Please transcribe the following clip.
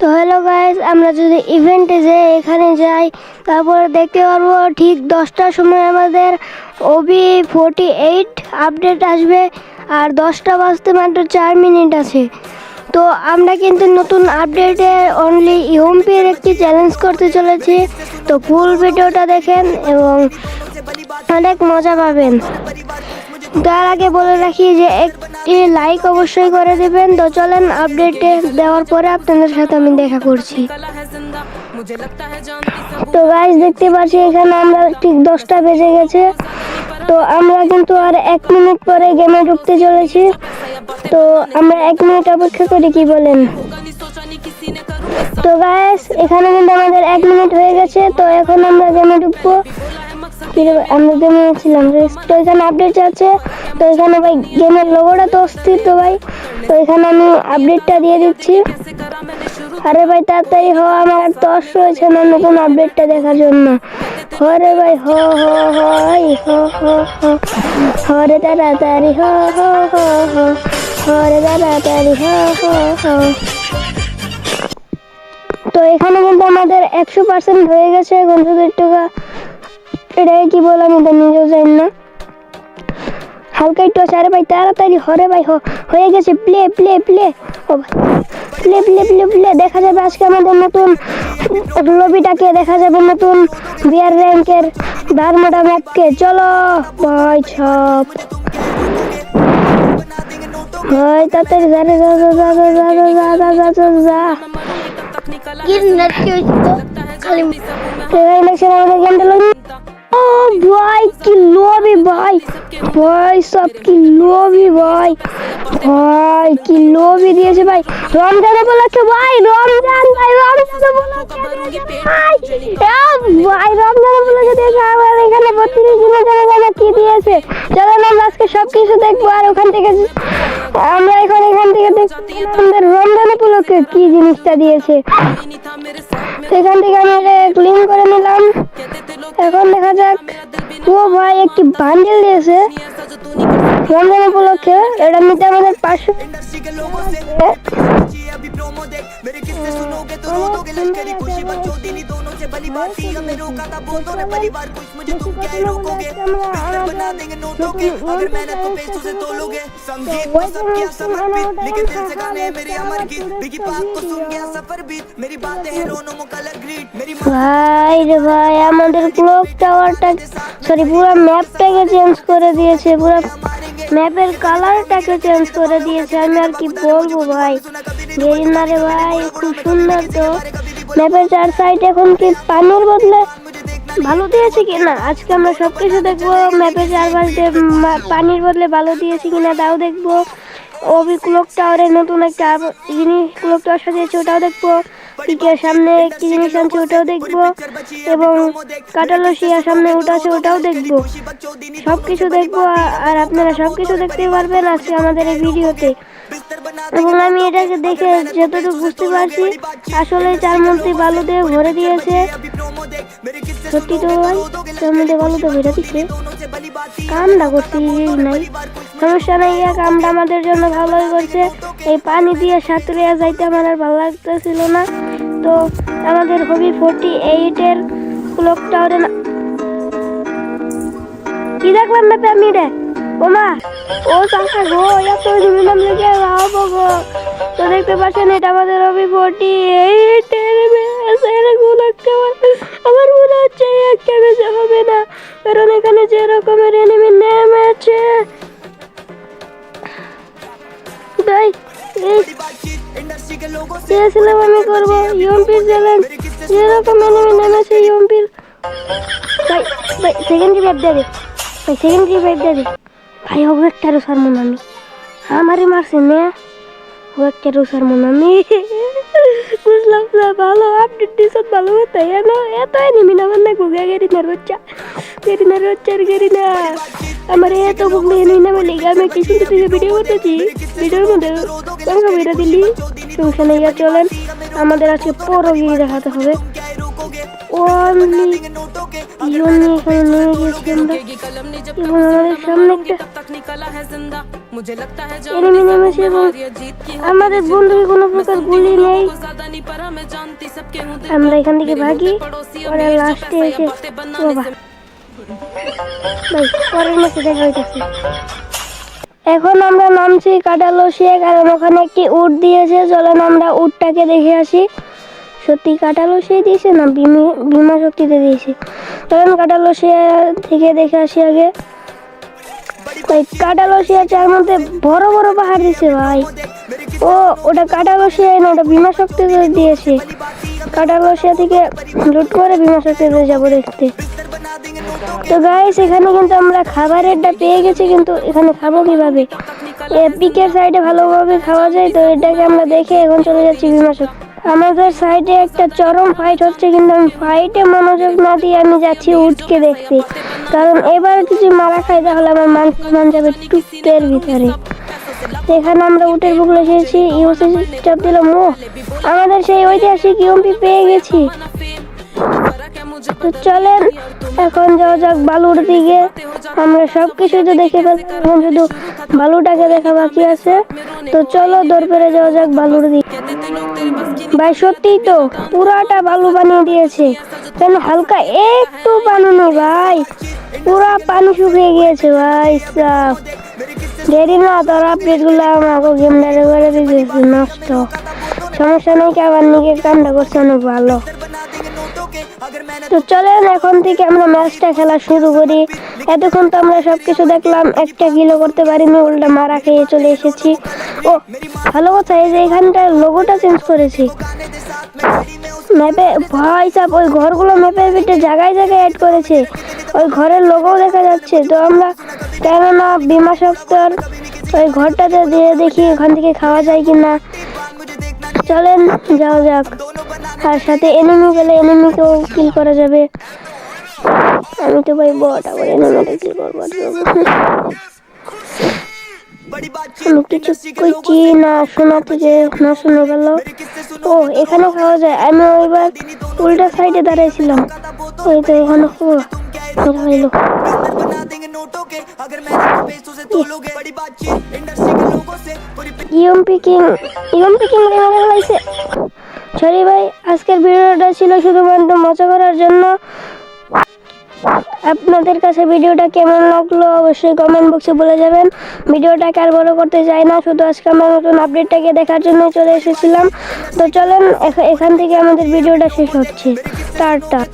তো hello guys আমরা যদি ইভেন্টে যাই এখানে যাই, তারপরে দেখতে পারব ঠিক দশটার সময় আমাদের ওবি ফোরটি এইট আপডেট আসবে আর দশটা বাজতে মাত্র চার মিনিট আছে। তো আমরা কিন্তু নতুন আপডেটে অনলি ইউএমপির একটি চ্যালেঞ্জ করতে চলেছি। তো ফুল ভিডিওটা দেখেন এবং অনেক মজা পাবেন। তার আগে বলে রাখি যে একটি লাইক অবশ্যই করে দেবেন। তো চলেন আপডেটে দেওয়ার পরে আপনাদের সাথে আমি দেখা করছি। তো গাইজ দেখতে পাচ্ছি এখানে আমরা ঠিক দশটা বেজে গেছে। তো আমরা কিন্তু আর এক মিনিট পরে গেমে ঢুকতে চলেছি। তো আমরা এক মিনিট অপেক্ষা করি, কি বলেন? তো গাইস এখানে কিন্তু আমাদের এক মিনিট হয়ে গেছে। তো এখন আমরা গেমে ঢুকবো। আমরা গেমে ছিলাম। তো এখানে আপডেট যাচ্ছে তো এখানে ভাই গেমের লোগোটা তো অস্থির তো ভাই। তো এখানে আমি আপডেটটা দিয়ে দিচ্ছি। আরে ভাই, তাড়াতাড়ি হ আমার তস রয়েছে না, নতুন আপডেটটা দেখার জন্য। হরে ভাই, হ হ হ হ হ হরে তাড়াতাড়ি হ হ হ হ। হরে তাড়াতাড়ি হ হ হ। তো এখানে কিন্তু আমাদের একশো পার্সেন্ট হয়ে গেছে। এখন শুধু এটাকে কি বলে আমি তো নিজেও জানি না। হালকা একটু আছে আরে ভাই তাড়াতাড়ি হরে ভাই হয়ে গেছে প্লে প্লে প্লে ও ভাই প্লে প্লে প্লে প্লে দেখা যাবে আজকে আমাদের নতুন লবিটাকে দেখা যাবে নতুন বিয়ার র্যাঙ্কের বারমোটা ম্যাপকে চলো ভাই ছাপ হয় তাড়াতাড়ি যা রে, যা যা যা যা যা যা যা যা যা যা এবার ইলেকশন আমাদের গেমটা ও ভাই, কি লোভি ভাই। ভাই সব কি লোভি ভাই। ভাই, কি লোভি দিয়েছে ভাই। রমজান উপলক্ষে ভাই, রমজান ভাই, রমজান দিয়েছে ভাই। ভাই, রমজান উপলক্ষে দিয়েছে আমার এখানে বত্রিশ দিনের জন্য যেন কি দিয়েছে? চলো না, আমরা আজকে সব কিছু দেখব আর ওখান থেকে আমরা এখন এখান থেকে আমাদের রমজান উপলক্ষে কি জিনিসটা দিয়েছে। সেখান থেকে আমি ক্লিন করে নিলাম। এখন দেখা যাক। ও ভাই একটি বান্ডেল দিয়েছে। রমজান উপলক্ষে। এটা নিতে আমাদের পাঁচশো ভাই রে ভাই, আমাদের ক্লক টাওয়ারটা সরি পুরো ম্যাপটাকে চেঞ্জ করে দিয়েছে, পুরো ম্যাপের কালারটাকে চেঞ্জ করে দিয়েছে। আমি আর কি বলব ভাই? গেরিনা রে ভাই, খুব সুন্দর তো। ম্যাপের চার সাইড এখন কি পানির বদলে ভালো দিয়েছে কি না আজকে আমরা সব কিছু দেখব ম্যাপের চারপাশে মা- পানির বদলে ভালো দিয়েছে কিনা তাও দেখব। ওবি ক্লক টাওয়ারে নতুন একটা জিনিস ক্লক টাওয়ার সাজিয়েছে, ওটাও দেখব। পিকের সামনে কি জিনিস আনছে ওটাও দেখব এবং কাটালসিয়ার সামনে ওটা আছে ওটাও দেখব। সব কিছু দেখব আর আপনারা সব কিছু দেখতে পারবেন আজকে আমাদের এই ভিডিওতে। এবং আমি এটাকে দেখে যতটুকু বুঝতে পারছি, আসলে চার মধ্যে বালু দিয়ে ভরে দিয়েছে। সত্যি তো ভাই তার বালু তো ভরে দিচ্ছে। কামটা করতে নাই। সমস্যা নাই ইয়া কামটা আমাদের জন্য ভালোই করছে। এই পানি দিয়ে সাঁতরে যাইতে আমার আর ভালো লাগতেছিল না। তো আমাদের হবি ফোরটি এইটের ক্লক টাওয়ারে না কি দেখলাম ম্যাপে আমি রে ওমা, ও চাকা গো, এত নিলাম লেগে বাবা গো। তো দেখতে পাচ্ছেন, এটা আমাদের হবি ফোরটি এইটের টাওয়ার আমার মনে হচ্ছে এই একটা হবে না। কারণ এখানে যে রকমের এনিমি নেমেছে ভাই যে সিনেমা আমি করব ইউএমপির চ্যানেল যেরকম অ্যানিমে নাম আছে ইউএমপির ভাই ভাই সেকেন্ড রিভাইভ দিয়ে দে ভাই সেকেন্ড রিভাইভ দিয়ে দে ভাই হব একটারও সার মন আমি আমারে মারছে না হব একটারও সার মন আমি বুঝলাম না ভালো আপডেট দিস ভালো হতো এত অ্যানিমে না বান্না গুগা গেরি না রোচ্চা গেরি না রোচ্চার গেরি আমার এত বুক বুকলে এনিমি নামে লেগে আমি একটি সুন্দর থেকে ভিডিও করতেছি ভিডিওর মধ্যে সংখ্যা বেরা দিলি সমস্যা নেই আর চলেন আমাদের আজকে পরগিরি দেখাতে হবে অনলি ইউনি এখানে নিয়ে গেছি আমরা এবং আমাদের সামনে একটা এনিমি নেমেছে এবং আমাদের বন্ধুকে কোনো প্রকার গুলি নেই আমরা এখান থেকে ভাগি ওরা লাস্টে এসে বাবা এখন আমরা নামছি কাটালসিয়ে কারণ ওখানে একটি উট দিয়েছে। চলেন আমরা উটটাকে দেখে আসি। সত্যি কাটালসিয়ে দিয়েছে না বিমি- শক্তিতে দিয়েছে? চলেন কাটালসিয়া থেকে দেখে আসি আগে। ভাই কাটালসিয়া চার মধ্যে বড় বড় পাহাড় দিছে ভাই। ও, ওটা কাটালসিয়ায় না, ওটা বিমা শক্তিতে দিয়েছে। কাটালসিয়া থেকে লুট করে বিমা শক্তিতে যাব দেখতে। তো গাইস এখানে কিন্তু আমরা খাবারেরটা পেয়ে গেছি, কিন্তু এখানে খাব কীভাবে? পিকের সাইডে ভালোভাবে খাওয়া যায়, তো এটাকে আমরা দেখে এখন চলে যাচ্ছি বিমাসক। আমাদের সাইডে একটা চরম ফাইট হচ্ছে, কিন্তু আমি ফাইটে মনোযোগ না দিয়ে আমি যাচ্ছি উঠকে দেখতে। কারণ এবার কিছু মারা খাই, তাহলে আমার মান মান যাবে টুপের ভিতরে। এখানে আমরা উটের বুকলে এসেছি ইউসি চাপ দিলাম ও আমাদের সেই ঐতিহাসিক ইউমপি পেয়ে গেছি। তো চলেন, এখন যাওয়া যাক বালুর দিকে। আমরা সব কিছুই তো দেখে এখন শুধু বালুটাকে দেখা বাকি আছে। তো চলো, দৌড় পেরে যাওয়া যাক বালুর দিকে। ভাই, সত্যিই তো, পুরাটা বালু বানিয়ে দিয়েছে। কেন হালকা একটু পানি নেই ভাই? পুরা পানি শুকিয়ে গিয়েছে, ভাই, সাফ। দেরি না, তোর আপডেটগুলো আমাকে গেম ডারে দিয়েছে, নষ্ট। সমস্যা নেই কি, আবার নিজে কামটা করছে, অনেক ভালো। তো চলেন, এখন থেকে আমরা ম্যাচটা খেলা শুরু করি। এতক্ষণ তো আমরা সবকিছু দেখলাম, একটা কিলো করতে পারিনি, উল্টা মারা খেয়ে চলে এসেছি। ও, ভালো কথা, এই যে এখানটার লোগোটা চেঞ্জ করেছি। ম্যাপে ওই ঘরগুলো ম্যাপের ভিতরে জায়গায় জায়গায় অ্যাড করেছে। ওই ঘরের দেখা যাচ্ছে। তো আমরা কেননা বিমা সপ্তাহ ওই ঘরটাতে দিয়ে দেখি ওখান থেকে খাওয়া যায় কি না চলেন, যাওয়া যাক। আর সাথে? এনিমি গেলে এনিমিকেও কিল করা যাবে। আমি তো ভাই বট আবার এনিমিটা কিল করব। না থেকে না ও খাওয়া যায়। দাঁড়াইছিলাম। ওই সরি ভাই, আজকের ভিডিওটা ছিল শুধুমাত্র মজা করার জন্য। আপনাদের কাছে ভিডিওটা কেমন লাগল অবশ্যই কমেন্ট বক্সে বলে যাবেন। ভিডিওটাকে আর বড় করতে চাই না, শুধু আজকে আমরা নতুন আপডেটটাকে দেখার জন্য চলে এসেছিলাম। তো চলেন, এখ- এখান থেকে আমাদের ভিডিওটা শেষ হচ্ছে। টাটা।